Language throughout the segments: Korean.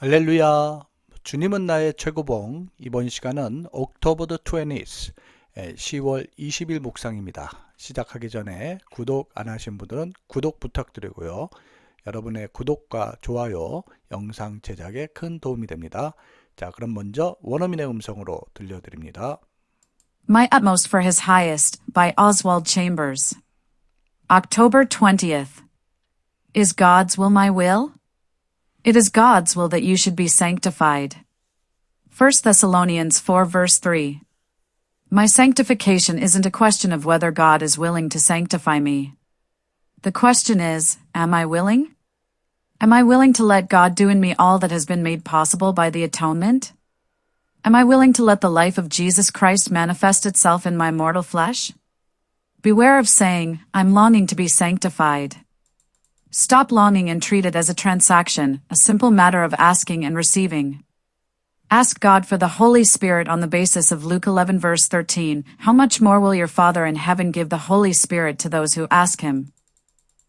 할렐루야. 주님은 나의 최고봉. 이번 시간은 October the 20th, 10월 20일 묵상입니다. 시작하기 전에 구독 안 하신 분들은 구독 부탁드리고요. 여러분의 구독과 좋아요, 영상 제작에 큰 도움이 됩니다. 자, 그럼 먼저 원어민의 음성으로 들려드립니다. My Utmost for His Highest by Oswald Chambers. October 20th. Is God's will my will? It is God's will that you should be sanctified. 1 Thessalonians 4 verse 3. My sanctification isn't a question of whether God is willing to sanctify me. The question is, am I willing? Am I willing to let God do in me all that has been made possible by the atonement? Am I willing to let the life of Jesus Christ manifest itself in my mortal flesh? Beware of saying, I'm longing to be sanctified. Stop longing and treat it as a transaction, a simple matter of asking and receiving. Ask God for the Holy Spirit on the basis of Luke 11 verse 13. How much more will your Father in heaven give the Holy Spirit to those who ask him?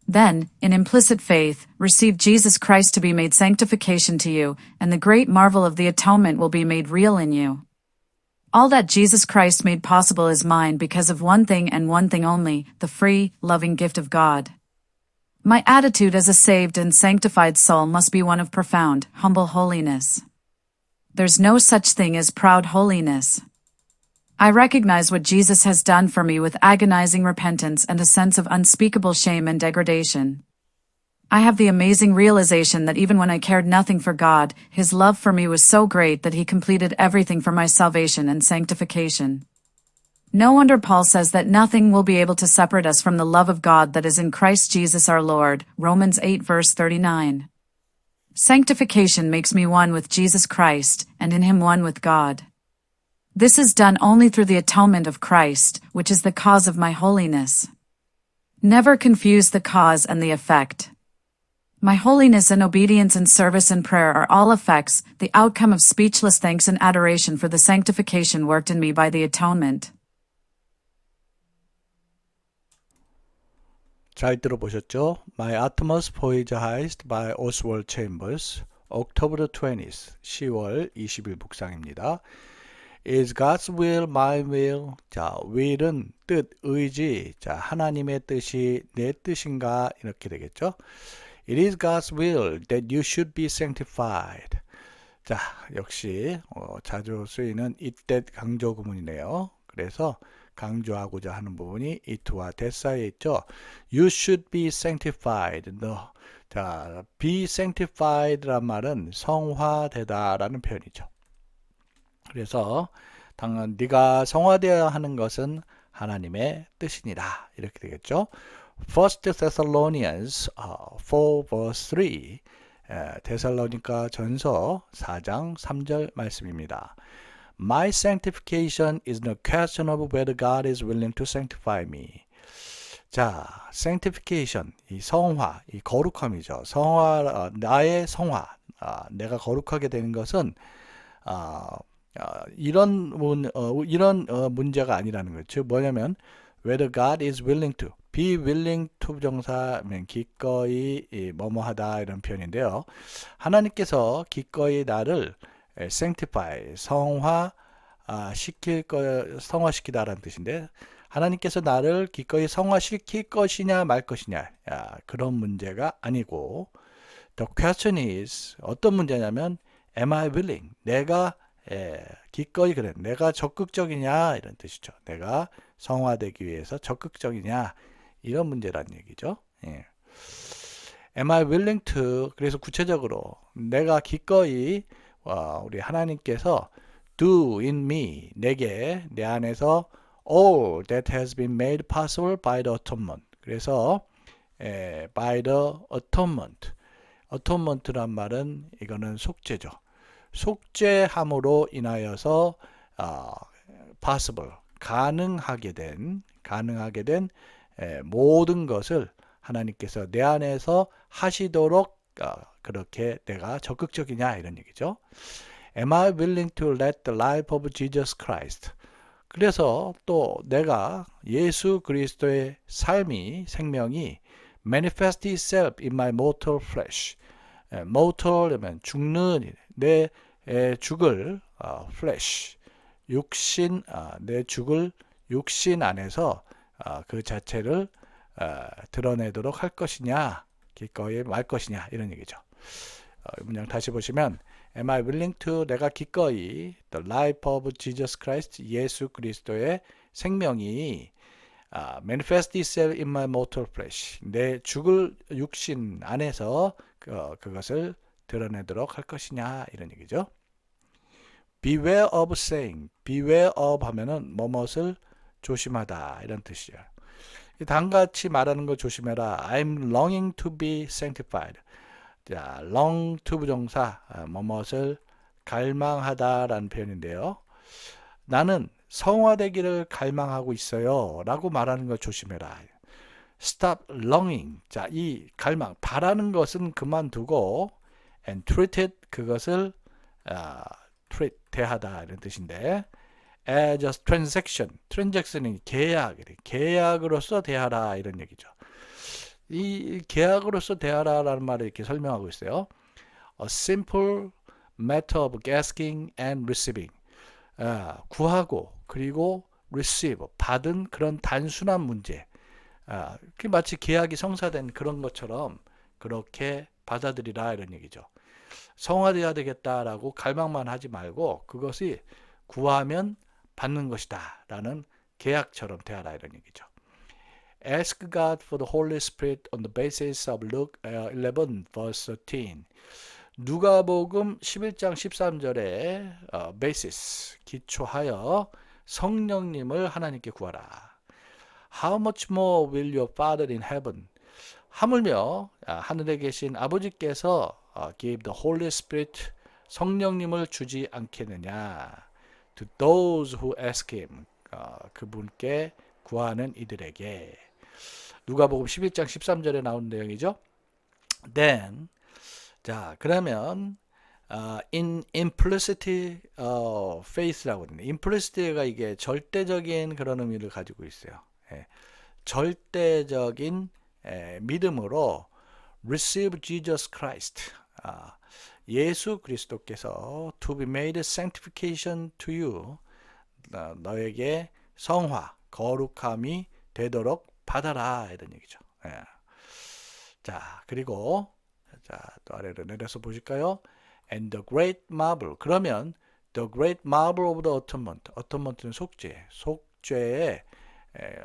Then, in implicit faith, receive Jesus Christ to be made sanctification to you, and the great marvel of the atonement will be made real in you. All that Jesus Christ made possible is mine because of one thing and one thing only, the free, loving gift of God. My attitude as a saved and sanctified soul must be one of profound, humble holiness. There's no such thing as proud holiness. I recognize what Jesus has done for me with agonizing repentance and a sense of unspeakable shame and degradation. I have the amazing realization that even when I cared nothing for God, His love for me was so great that He completed everything for my salvation and sanctification. No wonder Paul says that nothing will be able to separate us from the love of God that is in Christ Jesus our Lord, Romans 8 verse 39. Sanctification makes me one with Jesus Christ, and in Him one with God. This is done only through the atonement of Christ, which is the cause of my holiness. Never confuse the cause and the effect. My holiness and obedience and service and prayer are all effects, the outcome of speechless thanks and adoration for the sanctification worked in me by the atonement. 잘 들어보셨죠? My His Highest by Oswald Chambers, October 20th, 10월 20일 묵상입니다. Is God's will my will? 자, will은 뜻, 의지. 자, 하나님의 뜻이 내 뜻인가? 이렇게 되겠죠? It is God's will that you should be sanctified. 자, 역시 어, 자주 쓰이는 이때 강조 구문이네요. 그래서 강조하고자 하는 부분이 that 사이에 있죠. You should be sanctified. 너, 자, be sanctified란 말은 성화되다라는 표현이죠. 그래서 당연 네가 성화되어야 하는 것은 하나님의 뜻이니라 이렇게 되겠죠. First Thessalonians 4 verse 3 데살로니가 전서 4장 3절 말씀입니다. My sanctification is no question of whether God is willing to sanctify me. 자, sanctification, 이 성화, 이 거룩함이죠. 성화, 나의 성화, 아, 내가 거룩하게 되는 것은 아, 아, 이런 문, 어, 이런 어, 문제가 아니라는 거죠. 뭐냐면 whether God is willing to, be willing to 정사면 기꺼이 뭐뭐하다 이런 표현인데요. 하나님께서 기꺼이 나를 sanctify 성화 아, 시킬 거 성화시키다라는 뜻인데 하나님께서 나를 기꺼이 성화시킬 것이냐 말 것이냐 야, 그런 문제가 아니고 the question is 어떤 문제냐면 am I willing? 내가 예, 기꺼이 그래. 내가 적극적이냐? 이런 뜻이죠. 내가 성화되기 위해서 적극적이냐? 이런 문제란 얘기죠. 예. am I willing to? 그래서 구체적으로 내가 기꺼이 어, 우리 하나님께서 do in me 내게 내 안에서 all that has been made possible by the atonement. 그래서 에, by the atonement. atonement란 말은 이거는 속죄죠. 속죄함으로 인하여서 어, possible 가능하게 된 가능하게 된 에, 모든 것을 하나님께서 내 안에서 하시도록 어, 그렇게 내가 적극적이냐 이런 얘기죠. Am I willing to let the life of Jesus Christ? 그래서 또 내가 예수 그리스도의 삶이 생명이 manifest itself in my mortal flesh. 예, mortal이면 죽는 내 에, 죽을 어, flesh 육신 아, 내 죽을 육신 안에서 아, 그 자체를 아, 드러내도록 할 것이냐 기꺼이 말 것이냐 이런 얘기죠. 어, 이 문장 다시 보시면 Am I willing to 내가 기꺼이 the life of Jesus Christ 예수 그리스도의 생명이 아, manifest itself in my mortal flesh 내 죽을 육신 안에서 그, 어, 그것을 드러내도록 할 것이냐 이런 얘기죠. Beware of saying, beware of 하면은 뭐뭇을 조심하다 이런 뜻이에요. 이 다음같이 말하는 거 조심해라. I'm longing to be sanctified. 자, long to 부정사 아, 뭐뭇을 갈망하다라는 표현인데요. 나는 성화되기를 갈망하고 있어요. 라고 말하는 거 조심해라. Stop longing. 자, 이 갈망, 바라는 것은 그만두고 and treat it 그것을 아, treat 대하다 이런 뜻인데 as a transaction. transaction이 계약, 계약으로서 대하라 이런 얘기죠. 이 계약으로서 대하라라는 말을 이렇게 설명하고 있어요. A simple matter of asking and receiving. 아, 구하고 그리고 receive 받은 그런 단순한 문제. 아, 그 마치 계약이 성사된 그런 것처럼 그렇게 받아들이라 이런 얘기죠. 성화되어야 되겠다라고 갈망만 하지 말고 그것이 구하면 받는 것이다 라는 계약처럼 대하라 이런 얘기죠. Ask God for the Holy Spirit on the basis of Luke 11 verse 13. 누가복음 11장 13절에 어, basis 기초하여 성령님을 하나님께 구하라. How much more will your Father in heaven? 하물며 아, 하늘에 계신 아버지께서 어, give the Holy Spirit 성령님을 주지 않겠느냐? To those who ask him 어, 그분께 구하는 이들에게 누가복음 11장 13절에 나온 내용이죠. Then 자 그러면 어, in implicit 어, faith라고 하는데 implicit가 이게 절대적인 그런 의미를 가지고 있어요. 예, 절대적인 예, 믿음으로 receive Jesus Christ 아, 예수 그리스도께서 to be made sanctification to you 어, 너에게 성화 거룩함이 되도록 받아라 이런 얘기죠. 예. 자 그리고 자또 아래로 내려서 보실까요? And the great marvel 그러면 the great marvel of the atonement atonement는 속죄 속죄의 에,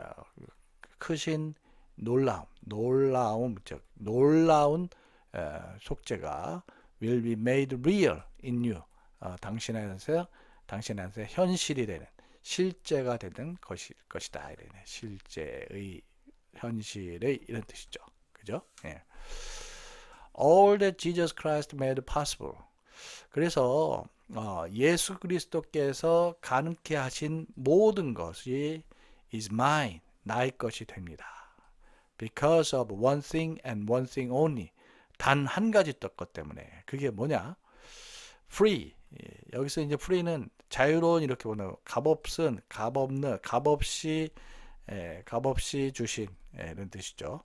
크신 놀라움 놀라움 즉 놀라운 에, 속죄가 will be made real in you 어, 당신한테 당신한테 현실이 되는 실제가 되는 것일 것이다 이러네 실제의 현실의 이런 뜻이죠 그죠 예. all that Jesus Christ made possible 그래서 어, 예수 그리스도께서 가능케 하신 모든 것이 is mine 나의 것이 됩니다 because of one thing and one thing only 단 한 가지 것 때문에. 그게 뭐냐? free. 예, 여기서 이제 free는 자유로운 이렇게 보는 값없은 값없는 값없이 예, 값없이 주신 예, 이런 뜻이죠.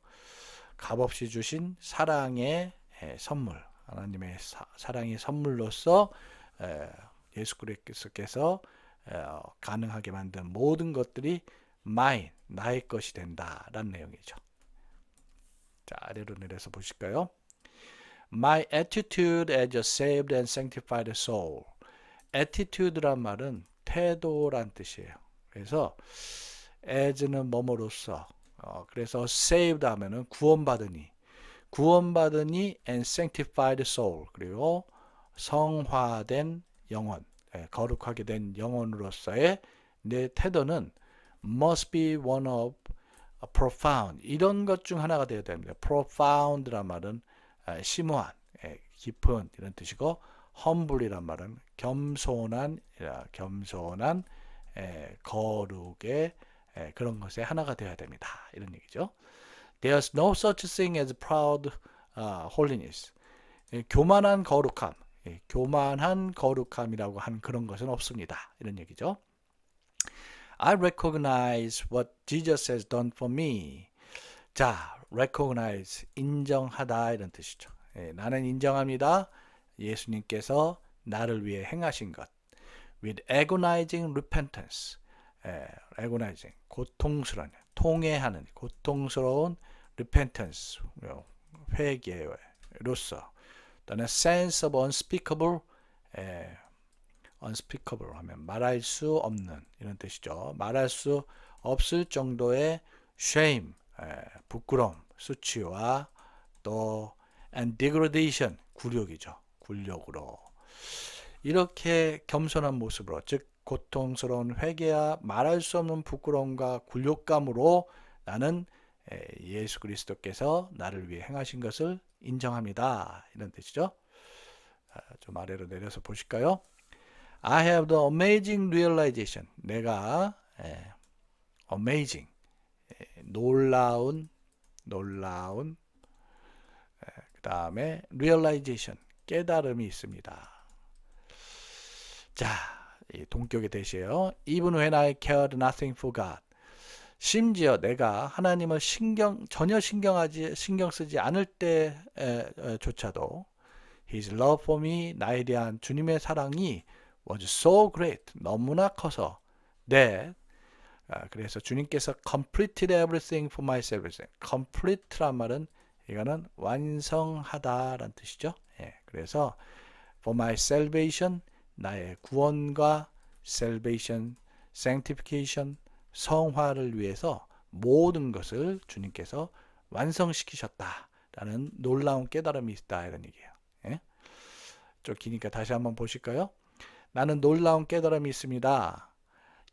값없이 주신 사랑의 예, 선물. 하나님의 사, 사랑의 선물로서 예, 예수 그리스도께서 어, 가능하게 만든 모든 것들이 mine 나의 것이 된다라는 내용이죠. 자 아래로 내려서 보실까요? My attitude as a saved and sanctified soul. attitude란 말은 태도란 뜻이에요. 그래서 as는 뭐뭐로서 어, 그래서 saved 하면은 구원받으니 구원받으니 and sanctified soul 그리고 성화된 영혼 예, 거룩하게 된 영혼으로서의 내 태도는 must be one of profound 이런 것 중 하나가 되어야 됩니다. profound란 말은 아, 심오한, 예, 깊은 이런 뜻이고 humble이란 말은 겸손한, 아, 겸손한 예, 거룩의 예, 그런 것의 하나가 되어야 됩니다. 이런 얘기죠. There's no such thing as proud uh, holiness. 예, 교만한 거룩함, 예, 교만한 거룩함이라고 하는 그런 것은 없습니다. 이런 얘기죠. I recognize what Jesus has done for me. 자, recognize 인정하다 이런 뜻이죠. 예, 나는 인정합니다. 예수님께서 나를 위해 행하신 것. With agonizing repentance. 예, agonizing. 고통스러운, 통해하는, 고통스러운 repentance. 어, 회개로서. 또는 sense of unspeakable. 예, unspeakable 하면 말할 수 없는 이런 뜻이죠. 말할 수 없을 정도의 shame, 에, 부끄러움, 수치와 또 and degradation, 굴욕이죠. 굴욕으로 이렇게 겸손한 모습으로 즉 고통스러운 회개와 말할 수 없는 부끄러움과 굴욕감으로 나는 에, 예수 그리스도께서 나를 위해 행하신 것을 인정합니다. 이런 뜻이죠. 아, 좀 아래로 내려서 보실까요? I have the amazing realization. 내가 예, amazing 예, 놀라운 놀라운 그 다음에 realization 깨달음이 있습니다. 자, 이 동격의 대시예요. Even when I cared nothing for God. 심지어 내가 하나님을 신경 전혀 신경하지 신경 쓰지 않을 때조차도 His love for me 나에 대한 주님의 사랑이 was so great 너무나 커서 that 아, 그래서 주님께서 completed everything for my salvation. complete란 말은 이거는 완성하다라는 뜻이죠. 예, 그래서 for my salvation 나의 구원과 salvation, sanctification, 성화를 위해서 모든 것을 주님께서 완성시키셨다라는 놀라운 깨달음이 있다 이런 얘기예요. 예? 좀 기니까 다시 한번 보실까요? 나는 놀라운 깨달음이 있습니다.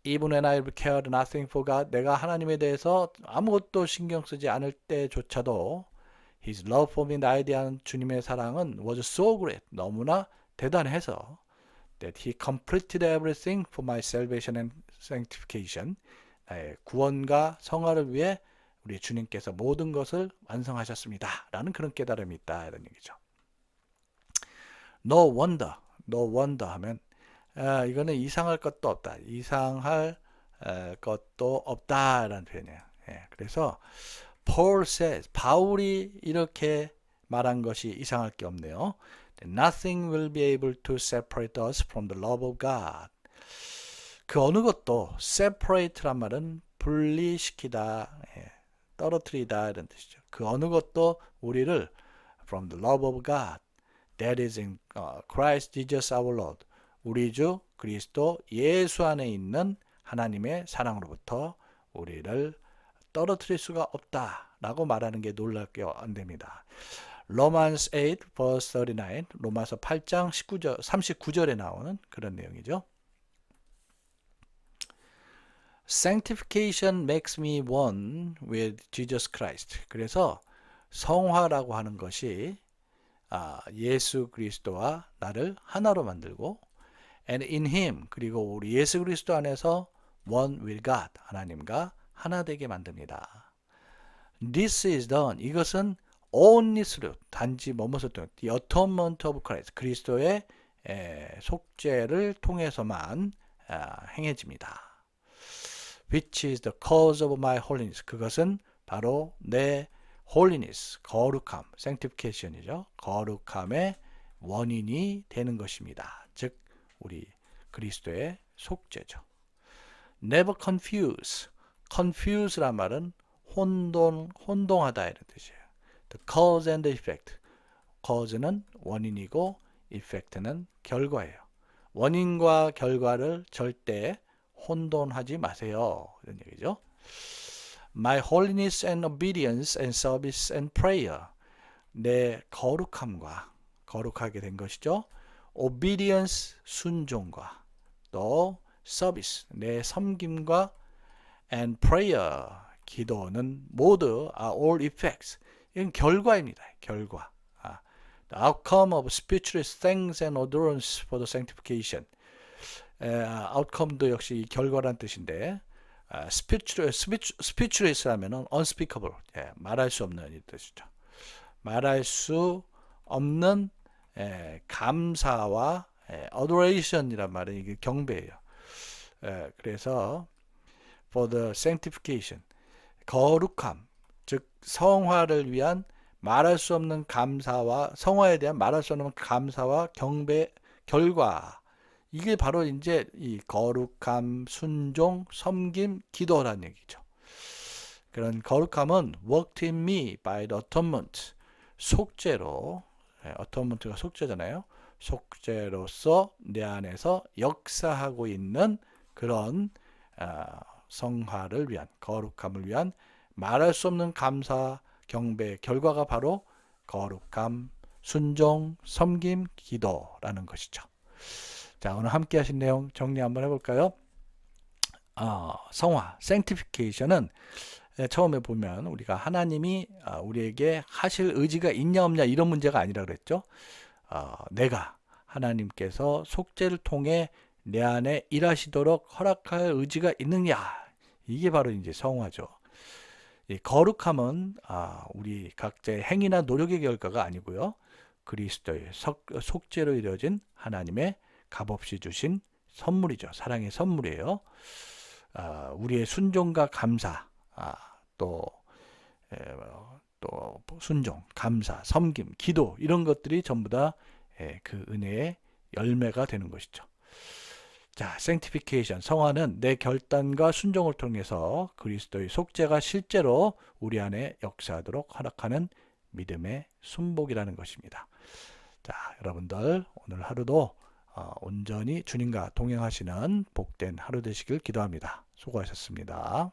Even when I cared nothing for God, 내가 하나님에 대해서 아무것도 신경 쓰지 않을 때조차도 His love for me, 나에 대한 주님의 사랑은 was so great, 너무나 대단해서 that He completed everything for my salvation and sanctification, 나의 구원과 성화를 위해 우리 주님께서 모든 것을 완성하셨습니다. 라는 그런 깨달음이 있다. 이런 얘기죠. No wonder, no wonder 하면 아, 이거는 이상할 것도 없다. 이상할 에, 것도 없다라는 표현이에요. 예, 그래서 Paul says 바울이 이렇게 말한 것이 이상할 게 없네요. Nothing will be able to separate us from the love of God. 그 어느 것도 separate란 말은 분리시키다, 예, 떨어뜨리다 이런 뜻이죠. 그 어느 것도 우리를 from the love of God that is in uh, Christ Jesus our Lord 우리 주 그리스도 예수 안에 있는 하나님의 사랑으로부터 우리를 떨어뜨릴 수가 없다라고 말하는 게 놀랍게 안 됩니다. 로마스 8 verse 39 로마서 8장 19절 39절에 나오는 그런 내용이죠. Sanctification makes me one with Jesus Christ. 그래서 성화라고 하는 것이 아, 예수 그리스도와 나를 하나로 만들고 and in him 그리고 우리 예수 그리스도 안에서 one with God 하나님과 하나 되게 만듭니다. This is done 이것은 only through 단지 뭐뭐서 또 the atonement of Christ 그리스도의 에, 속죄를 통해서만 아, 행해집니다. Which is the cause of my holiness 그것은 바로 내 holiness 거룩함 sanctification이죠. 거룩함의 원인이 되는 것입니다. 즉 우리 그리스도의 속죄죠. Never confuse. confuse란 말은 혼돈, 혼동하다 이런 뜻이에요. The cause and the effect. cause는 원인이고 effect는 결과예요. 원인과 결과를 절대 혼돈하지 마세요. 이런 얘기죠. My holiness and obedience and service and prayer. 내 거룩함과 거룩하게 된 것이죠. Obedience 순종과 또 service 내 섬김과 and prayer 기도는 모두 are all effects 이건 결과입니다. 결과. 아, the outcome of speechless thanks and adorance for the sanctification. 에, outcome도 역시 결과란 뜻인데 아, speech, speechless 하면은 unspeakable 예, 말할 수 없는 이 뜻이죠. 말할 수 없는 예, 감사와 예, adoration이란 말은 이게 경배예요. 예, 그래서 for the sanctification 거룩함 즉 성화를 위한 말할 수 없는 감사와 성화에 대한 말할 수 없는 감사와 경배 결과 이게 바로 이제 이 거룩함, 순종, 섬김, 기도라는 얘기죠. 그런 거룩함은 worked in me by the atonement 속죄로 예, atonement가 속죄잖아요. 속죄로서 내 안에서 역사하고 있는 그런 아, 성화를 위한 거룩함을 위한 말할 수 없는 감사, 경배 결과가 바로 거룩함, 순종, 섬김, 기도라는 것이죠. 자, 오늘 함께 하신 내용 정리 한번 해볼까요? 어, 성화, sanctification은 예, 처음에 보면 우리가 하나님이 아, 우리에게 하실 의지가 있냐 없냐 이런 문제가 아니라 그랬죠. 어, 내가 하나님께서 속죄를 통해 내 안에 일하시도록 허락할 의지가 있느냐 이게 바로 이제 성화죠. 이 거룩함은 아, 우리 각자의 행위나 노력의 결과가 아니고요. 그리스도의 석- 속죄로 이루어진 하나님의 값없이 주신 선물이죠. 사랑의 선물이에요. 아, 우리의 순종과 감사, 아, 또, 에, 어, 또 순종, 감사, 섬김, 기도 이런 것들이 전부 다 그 은혜의 열매가 되는 것이죠. 자, sanctification, 성화는 내 결단과 순종을 통해서 그리스도의 속죄가 실제로 우리 안에 역사하도록 허락하는 믿음의 순복이라는 것입니다. 자, 여러분들 오늘 하루도 어, 온전히 주님과 동행하시는 복된 하루 되시길 기도합니다. 수고하셨습니다.